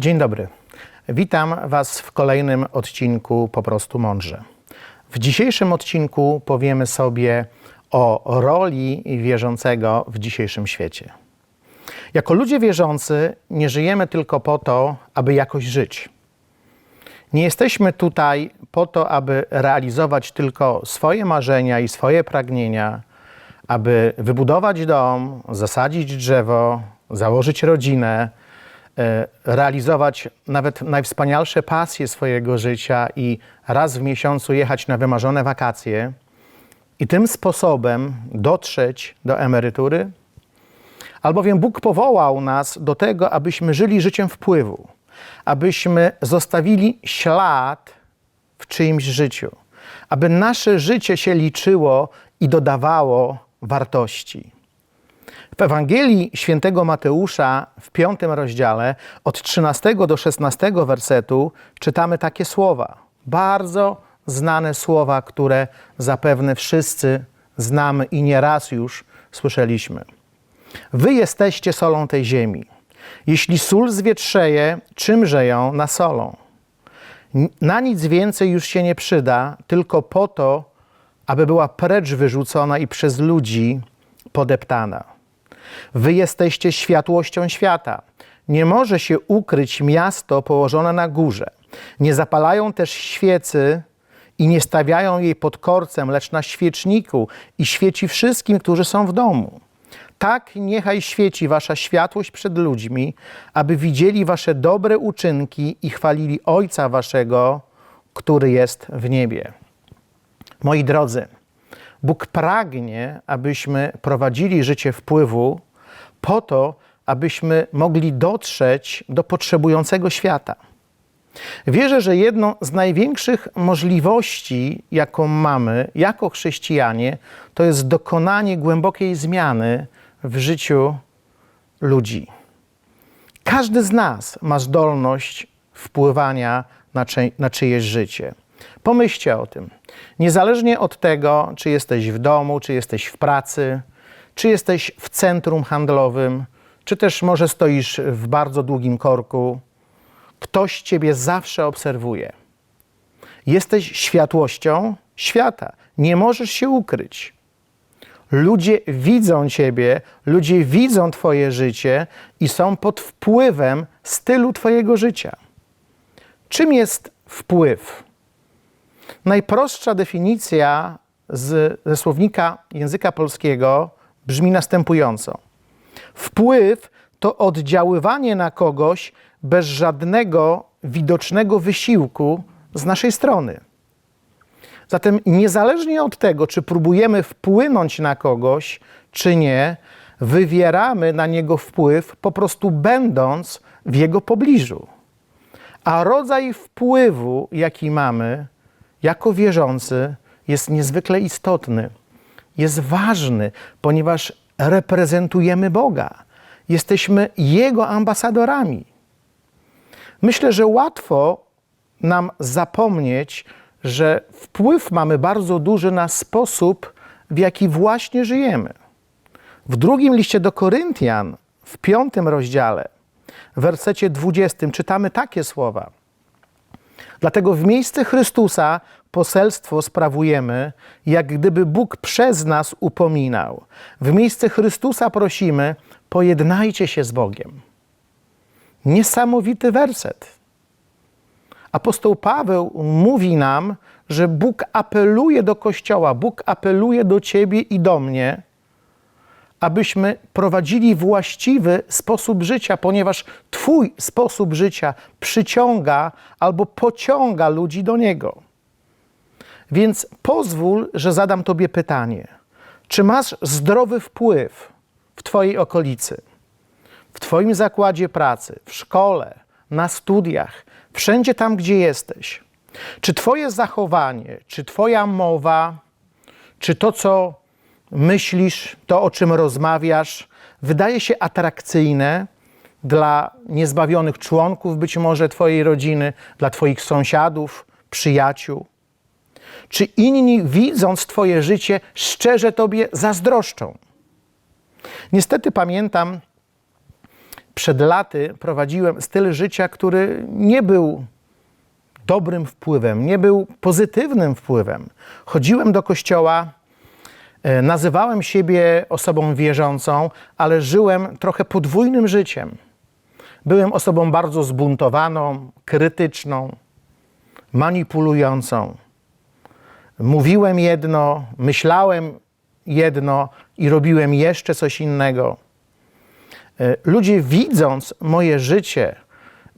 Dzień dobry. Witam Was w kolejnym odcinku Po prostu Mądrze. W dzisiejszym odcinku powiemy sobie o roli wierzącego w dzisiejszym świecie. Jako ludzie wierzący nie żyjemy tylko po to, aby jakoś żyć. Nie jesteśmy tutaj po to, aby realizować tylko swoje marzenia i swoje pragnienia, aby wybudować dom, zasadzić drzewo, założyć rodzinę, realizować nawet najwspanialsze pasje swojego życia i raz w miesiącu jechać na wymarzone wakacje i tym sposobem dotrzeć do emerytury? Albowiem Bóg powołał nas do tego, abyśmy żyli życiem wpływu, abyśmy zostawili ślad w czyimś życiu, aby nasze życie się liczyło i dodawało wartości. W Ewangelii świętego Mateusza w piątym rozdziale od 13 do 16 wersetu czytamy takie słowa. Bardzo znane słowa, które zapewne wszyscy znamy i nieraz już słyszeliśmy. Wy jesteście solą tej ziemi. Jeśli sól zwietrzeje, czymże ją nasolą? Na nic więcej już się nie przyda, tylko po to, aby była precz wyrzucona i przez ludzi podeptana. Wy jesteście światłością świata. Nie może się ukryć miasto położone na górze. Nie zapalają też świecy i nie stawiają jej pod korcem, lecz na świeczniku i świeci wszystkim, którzy są w domu. Tak niechaj świeci wasza światłość przed ludźmi, aby widzieli wasze dobre uczynki i chwalili Ojca waszego, który jest w niebie. Moi drodzy, Bóg pragnie, abyśmy prowadzili życie wpływu po to, abyśmy mogli dotrzeć do potrzebującego świata. Wierzę, że jedną z największych możliwości, jaką mamy jako chrześcijanie, to jest dokonanie głębokiej zmiany w życiu ludzi. Każdy z nas ma zdolność wpływania na, czy, na czyjeś życie. Pomyślcie o tym. Niezależnie od tego, czy jesteś w domu, czy jesteś w pracy, czy jesteś w centrum handlowym, czy też może stoisz w bardzo długim korku, ktoś ciebie zawsze obserwuje. Jesteś światłością świata. Nie możesz się ukryć. Ludzie widzą ciebie, ludzie widzą twoje życie i są pod wpływem stylu twojego życia. Czym jest wpływ? Najprostsza definicja z, ze słownika języka polskiego brzmi następująco: Wpływ to oddziaływanie na kogoś bez żadnego widocznego wysiłku z naszej strony. Zatem, niezależnie od tego, czy próbujemy wpłynąć na kogoś, czy nie, wywieramy na niego wpływ po prostu będąc w jego pobliżu. A rodzaj wpływu, jaki mamy jako wierzący, jest niezwykle istotny. Jest ważny, ponieważ reprezentujemy Boga. Jesteśmy Jego ambasadorami. Myślę, że łatwo nam zapomnieć, że wpływ mamy bardzo duży na sposób, w jaki właśnie żyjemy. W drugim liście do Koryntian, w piątym rozdziale, w wersecie 20, czytamy takie słowa. Dlatego w miejsce Chrystusa poselstwo sprawujemy, jak gdyby Bóg przez nas upominał. W miejsce Chrystusa prosimy, pojednajcie się z Bogiem. Niesamowity werset. Apostoł Paweł mówi nam, że Bóg apeluje do Kościoła, Bóg apeluje do Ciebie i do mnie, abyśmy prowadzili właściwy sposób życia, ponieważ Twój sposób życia przyciąga albo pociąga ludzi do Niego. Więc pozwól, że zadam Tobie pytanie: czy masz zdrowy wpływ w Twojej okolicy, w Twoim zakładzie pracy, w szkole, na studiach, wszędzie tam, gdzie jesteś? Czy Twoje zachowanie, czy Twoja mowa, czy to, co myślisz, to, o czym rozmawiasz, wydaje się atrakcyjne dla niezbawionych członków być może Twojej rodziny, dla Twoich sąsiadów, przyjaciół? Czy inni, widząc Twoje życie, szczerze Tobie zazdroszczą? Niestety pamiętam Przed laty prowadziłem styl życia, który nie był dobrym wpływem, nie był pozytywnym wpływem. Chodziłem do kościoła, nazywałem siebie osobą wierzącą, ale żyłem trochę podwójnym życiem. Byłem osobą bardzo zbuntowaną, krytyczną, manipulującą. Mówiłem jedno, myślałem jedno i robiłem jeszcze coś innego. E, Ludzie widząc moje życie,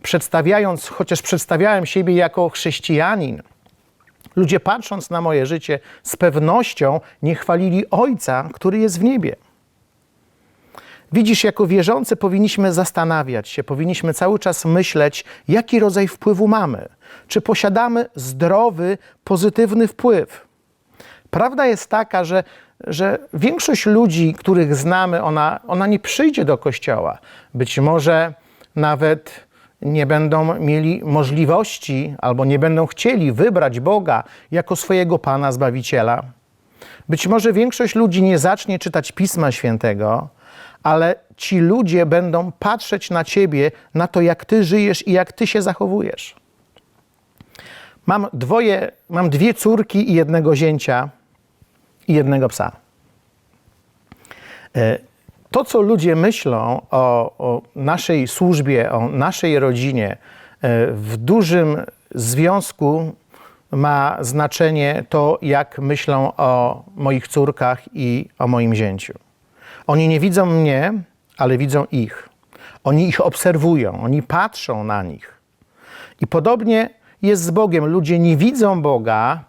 przedstawiając, chociaż przedstawiałem siebie jako chrześcijanin, ludzie patrząc na moje życie z pewnością nie chwalili Ojca, który jest w niebie. Widzisz, jako wierzący powinniśmy zastanawiać się, powinniśmy cały czas myśleć, jaki rodzaj wpływu mamy. Czy posiadamy zdrowy, pozytywny wpływ? Prawda jest taka, że, że większość ludzi, których znamy, ona, ona nie przyjdzie do kościoła. Być może nawet nie będą mieli możliwości albo nie będą chcieli wybrać Boga jako swojego Pana Zbawiciela. Być może większość ludzi nie zacznie czytać Pisma Świętego, ale ci ludzie będą patrzeć na ciebie, na to, jak ty żyjesz i jak ty się zachowujesz. Mam, dwoje, mam dwie córki i jednego zięcia i jednego psa. To, co ludzie myślą o, o naszej służbie, o naszej rodzinie, e, w dużym związku ma znaczenie to, jak myślą o moich córkach i o moim zięciu. Oni nie widzą mnie, ale widzą ich. Oni ich obserwują, oni patrzą na nich. I podobnie jest z Bogiem. Ludzie nie widzą Boga,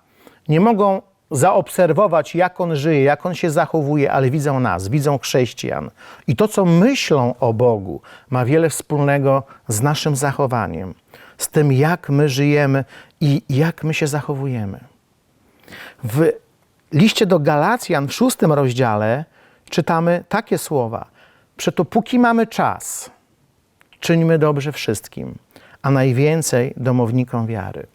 nie mogą zaobserwować, jak On żyje, jak On się zachowuje, ale widzą nas, widzą chrześcijan. I to, co myślą o Bogu, ma wiele wspólnego z naszym zachowaniem, z tym, jak my żyjemy i jak my się zachowujemy. W liście do Galacjan w szóstym rozdziale czytamy takie słowa: Przeto póki mamy czas, czyńmy dobrze wszystkim, a najwięcej domownikom wiary.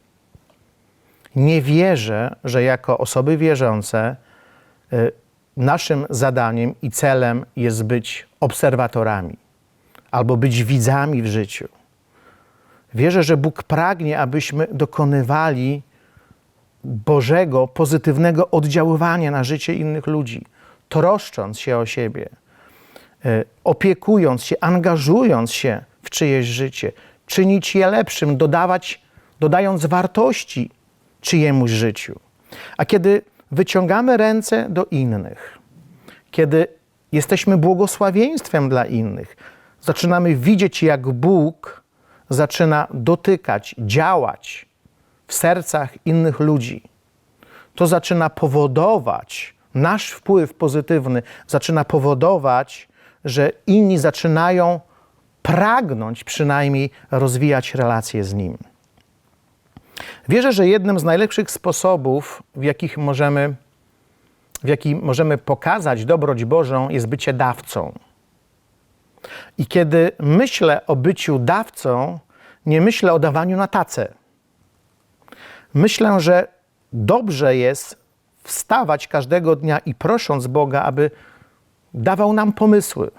Nie wierzę, że jako osoby wierzące y, naszym zadaniem i celem jest być obserwatorami albo być widzami w życiu. Wierzę, że Bóg pragnie, abyśmy dokonywali Bożego, pozytywnego oddziaływania na życie innych ludzi, troszcząc się o siebie, y, opiekując się, angażując się w czyjeś życie, czynić je lepszym, dodawać, dodając wartości czyjemuś życiu. A kiedy wyciągamy ręce do innych, kiedy jesteśmy błogosławieństwem dla innych, zaczynamy widzieć, jak Bóg zaczyna dotykać, działać w sercach innych ludzi. To zaczyna powodować, nasz wpływ pozytywny zaczyna powodować, że inni zaczynają pragnąć przynajmniej rozwijać relacje z Nim. Wierzę, że jednym z najlepszych sposobów, w jakich możemy, w jaki możemy pokazać dobroć Bożą, jest bycie dawcą. I kiedy myślę o byciu dawcą, nie myślę o dawaniu na tacę. Myślę, że dobrze jest wstawać każdego dnia i prosząc Boga, aby dawał nam pomysły,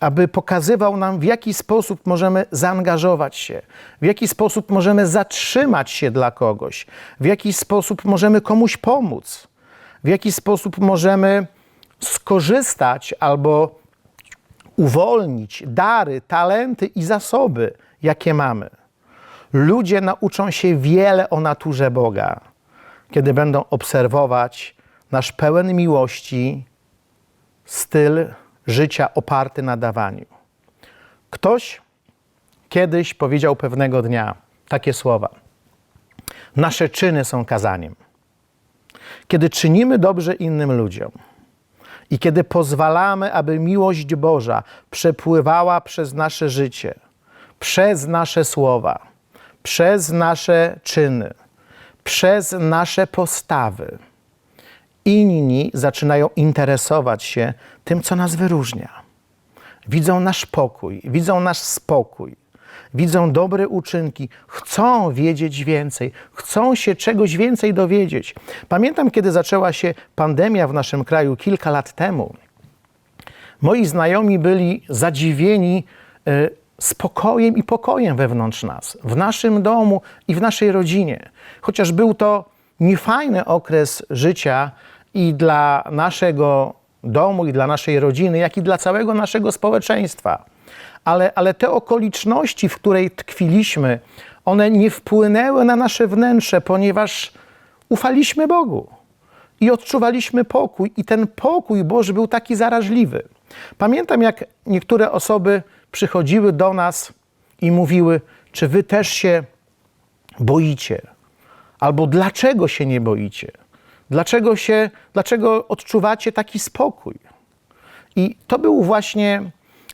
aby pokazywał nam, w jaki sposób możemy zaangażować się, w jaki sposób możemy zatrzymać się dla kogoś, w jaki sposób możemy komuś pomóc, w jaki sposób możemy skorzystać albo uwolnić dary, talenty i zasoby, jakie mamy. Ludzie nauczą się wiele o naturze Boga, kiedy będą obserwować nasz pełen miłości styl życia oparty na dawaniu. Ktoś kiedyś powiedział pewnego dnia takie słowa: Nasze czyny są kazaniem. Kiedy czynimy dobrze innym ludziom i kiedy pozwalamy, aby miłość Boża przepływała przez nasze życie, przez nasze słowa, przez nasze czyny, przez nasze postawy, inni zaczynają interesować się tym, co nas wyróżnia. Widzą nasz pokój, widzą nasz spokój, widzą dobre uczynki, chcą wiedzieć więcej, chcą się czegoś więcej dowiedzieć. Pamiętam, kiedy zaczęła się pandemia w naszym kraju kilka lat temu. Moi znajomi byli zadziwieni e, spokojem i pokojem wewnątrz nas, w naszym domu i w naszej rodzinie. Chociaż był to niefajny okres życia i dla naszego domu, i dla naszej rodziny, jak i dla całego naszego społeczeństwa. Ale, ale te okoliczności, w której tkwiliśmy, one nie wpłynęły na nasze wnętrze, ponieważ ufaliśmy Bogu i odczuwaliśmy pokój, i ten pokój Boży był taki zaraźliwy. Pamiętam, jak niektóre osoby przychodziły do nas i mówiły: Czy wy też się boicie? Albo dlaczego się nie boicie? Dlaczego, się, dlaczego odczuwacie taki spokój? I to był właśnie,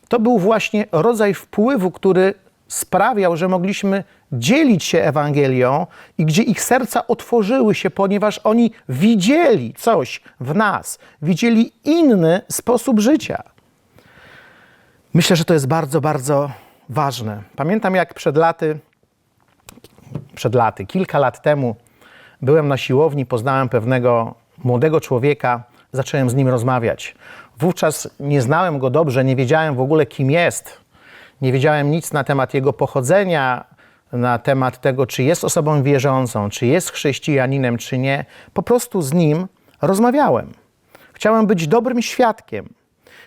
to był właśnie rodzaj wpływu, który sprawiał, że mogliśmy dzielić się Ewangelią i gdzie ich serca otworzyły się, ponieważ oni widzieli coś w nas, widzieli inny sposób życia. Myślę, że to jest bardzo, bardzo ważne. Pamiętam, jak przed laty, przed laty, kilka lat temu, byłem na siłowni, poznałem pewnego młodego człowieka, zacząłem z nim rozmawiać. Wówczas nie znałem go dobrze, nie wiedziałem w ogóle, kim jest. Nie wiedziałem nic na temat jego pochodzenia, na temat tego, czy jest osobą wierzącą, czy jest chrześcijaninem, czy nie. Po prostu z nim rozmawiałem. Chciałem być dobrym świadkiem.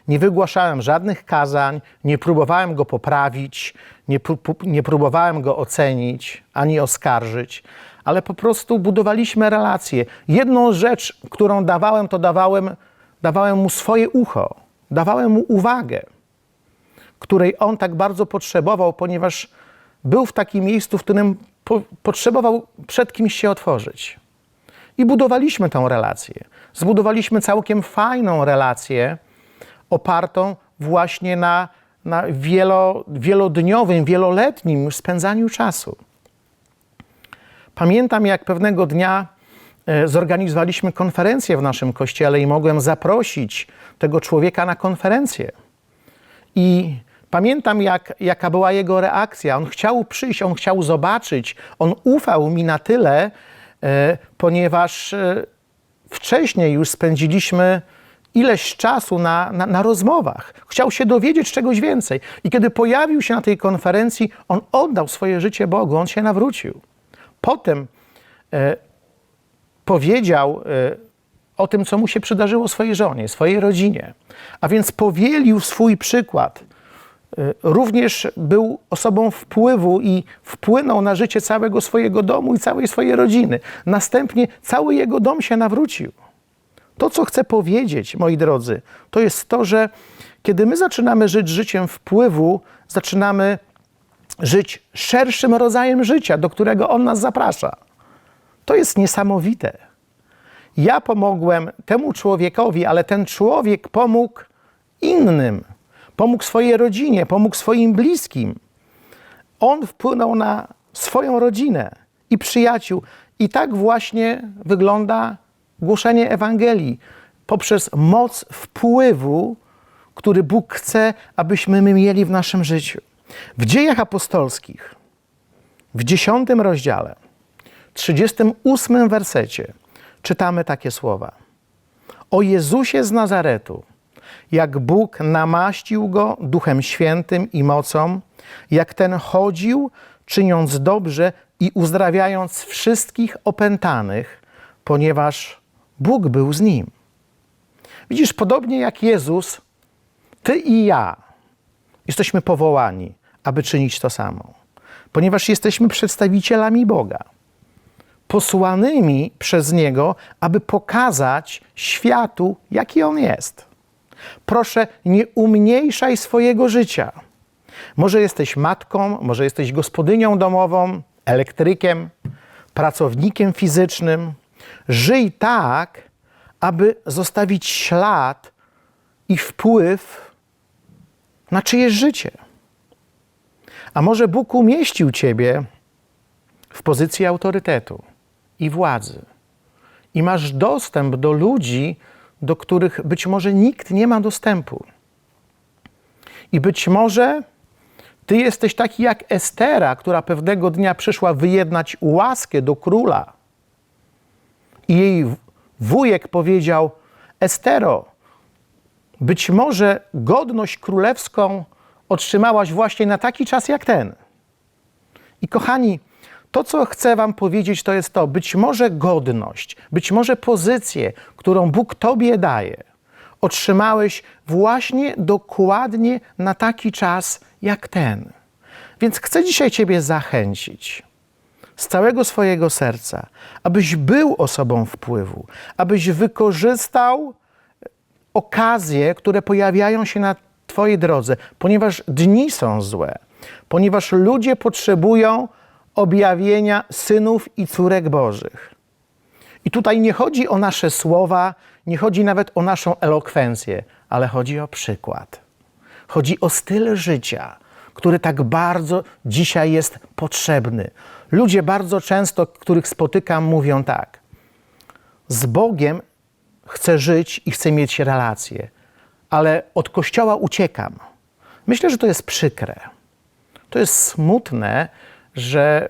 Nie wygłaszałem żadnych kazań, nie próbowałem go poprawić, nie, nie próbowałem go ocenić ani oskarżyć, ale po prostu budowaliśmy relacje. Jedną rzecz, którą dawałem, to dawałem, dawałem mu swoje ucho, dawałem mu uwagę, której on tak bardzo potrzebował, ponieważ był w takim miejscu, w którym po, potrzebował przed kimś się otworzyć. I budowaliśmy tę relację. Zbudowaliśmy całkiem fajną relację, opartą właśnie na, na wielo, wielodniowym, wieloletnim spędzaniu czasu. Pamiętam, jak pewnego dnia e, zorganizowaliśmy konferencję w naszym kościele i mogłem zaprosić tego człowieka na konferencję. I pamiętam, jak, jaka była jego reakcja. On chciał przyjść, on chciał zobaczyć, on ufał mi na tyle, e, ponieważ e, wcześniej już spędziliśmy ileś czasu na, na, na, rozmowach. Chciał się dowiedzieć czegoś więcej. I kiedy pojawił się na tej konferencji, on oddał swoje życie Bogu, on się nawrócił. Potem e, powiedział e, o tym, co mu się przydarzyło swojej żonie, swojej rodzinie. A więc powielił swój przykład. E, również był osobą wpływu i wpłynął na życie całego swojego domu i całej swojej rodziny. Następnie cały jego dom się nawrócił. To, co chcę powiedzieć, moi drodzy, to jest to, że kiedy my zaczynamy żyć życiem wpływu, zaczynamy żyć szerszym rodzajem życia, do którego On nas zaprasza. To jest niesamowite. Ja pomogłem temu człowiekowi, ale ten człowiek pomógł innym, pomógł swojej rodzinie, pomógł swoim bliskim. On wpłynął na swoją rodzinę i przyjaciół. I tak właśnie wygląda głoszenie Ewangelii poprzez moc wpływu, który Bóg chce, abyśmy my mieli w naszym życiu. W dziejach apostolskich, w dziesiątym rozdziale, 38 wersecie, czytamy takie słowa. O Jezusie z Nazaretu, jak Bóg namaścił go Duchem Świętym i mocą, jak ten chodził, czyniąc dobrze i uzdrawiając wszystkich opętanych, ponieważ Bóg był z nim. Widzisz, podobnie jak Jezus, ty i ja jesteśmy powołani, aby czynić to samo, ponieważ jesteśmy przedstawicielami Boga, posłanymi przez Niego, aby pokazać światu, jaki On jest. Proszę, nie umniejszaj swojego życia. Może jesteś matką, może jesteś gospodynią domową, elektrykiem, pracownikiem fizycznym, Żyj tak, aby zostawić ślad i wpływ na czyjeś życie. A może Bóg umieścił Ciebie w pozycji autorytetu i władzy i masz dostęp do ludzi, do których być może nikt nie ma dostępu. I być może Ty jesteś taki jak Estera, która pewnego dnia przyszła wyjednać łaskę do króla i jej wujek powiedział: Estero, Być może godność królewską otrzymałaś właśnie na taki czas jak ten. I kochani, to co chcę Wam powiedzieć, to jest to: być może godność, być może pozycję, którą Bóg Tobie daje, otrzymałeś właśnie dokładnie na taki czas jak ten. Więc chcę dzisiaj Ciebie zachęcić z całego swojego serca, abyś był osobą wpływu, abyś wykorzystał okazje, które pojawiają się na Twojej drodze, ponieważ dni są złe, ponieważ ludzie potrzebują objawienia synów i córek Bożych. I tutaj nie chodzi o nasze słowa, nie chodzi nawet o naszą elokwencję, ale chodzi o przykład. Chodzi o styl życia, który tak bardzo dzisiaj jest potrzebny. Ludzie bardzo często, których spotykam, mówią tak: Z Bogiem chcę żyć i chcę mieć relacje, ale od kościoła uciekam. Myślę, że to jest przykre. To jest smutne, że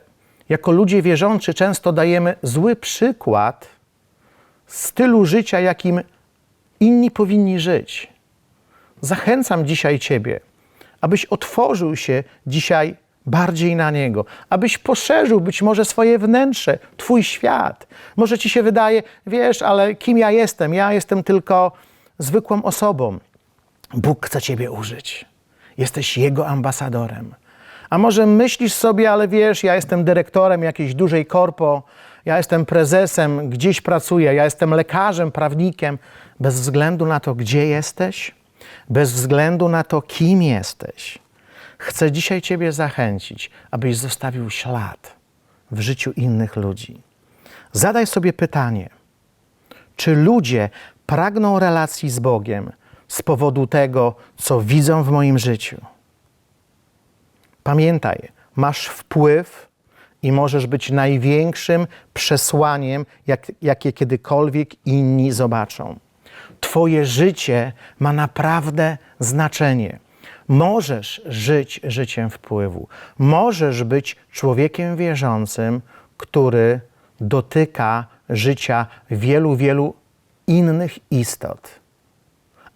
jako ludzie wierzący często dajemy zły przykład stylu życia, jakim inni powinni żyć. Zachęcam dzisiaj Ciebie, abyś otworzył się dzisiaj bardziej na Niego, abyś poszerzył być może swoje wnętrze, Twój świat. Może Ci się wydaje, wiesz, ale kim ja jestem? Ja jestem tylko zwykłą osobą. Bóg chce Ciebie użyć. Jesteś Jego ambasadorem. A może myślisz sobie, ale wiesz, ja jestem dyrektorem jakiejś dużej korpo, ja jestem prezesem, gdzieś pracuję, ja jestem lekarzem, prawnikiem, bez względu na to, gdzie jesteś, bez względu na to, kim jesteś. Chcę dzisiaj Ciebie zachęcić, abyś zostawił ślad w życiu innych ludzi. Zadaj sobie pytanie, czy ludzie pragną relacji z Bogiem z powodu tego, co widzą w moim życiu? Pamiętaj, masz wpływ i możesz być największym przesłaniem, jak, jakie kiedykolwiek inni zobaczą. Twoje życie ma naprawdę znaczenie. Możesz żyć życiem wpływu. Możesz być człowiekiem wierzącym, który dotyka życia wielu, wielu innych istot.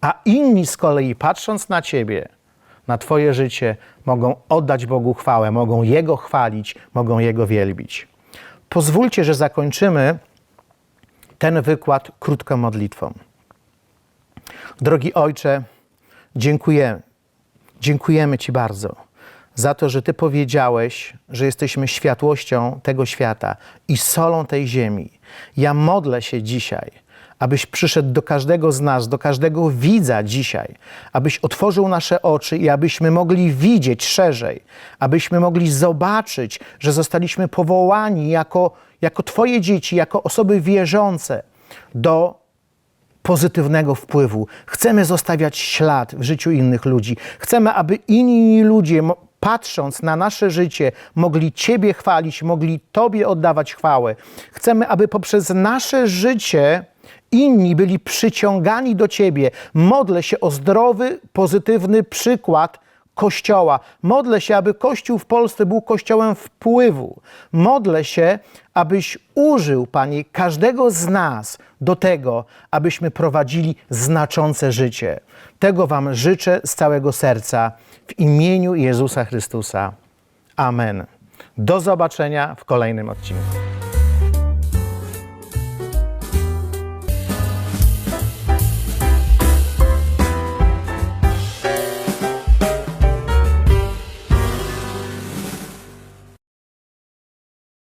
A inni z kolei, patrząc na ciebie, na Twoje życie, mogą oddać Bogu chwałę, mogą Jego chwalić, mogą Jego wielbić. Pozwólcie, że zakończymy ten wykład krótką modlitwą. Drogi Ojcze, dziękuję. Dziękujemy Ci bardzo za to, że Ty powiedziałeś, że jesteśmy światłością tego świata i solą tej ziemi. Ja modlę się dzisiaj, abyś przyszedł do każdego z nas, do każdego widza dzisiaj, abyś otworzył nasze oczy i abyśmy mogli widzieć szerzej, abyśmy mogli zobaczyć, że zostaliśmy powołani jako, jako Twoje dzieci, jako osoby wierzące do pozytywnego wpływu. Chcemy zostawiać ślad w życiu innych ludzi. Chcemy, aby inni ludzie, patrząc na nasze życie, mogli Ciebie chwalić, mogli Tobie oddawać chwałę. Chcemy, aby poprzez nasze życie inni byli przyciągani do Ciebie. Modlę się o zdrowy, pozytywny przykład Kościoła. Modlę się, aby Kościół w Polsce był kościołem wpływu. Modlę się, abyś użył, Panie, każdego z nas do tego, abyśmy prowadzili znaczące życie. Tego Wam życzę z całego serca w imieniu Jezusa Chrystusa. Amen. Do zobaczenia w kolejnym odcinku.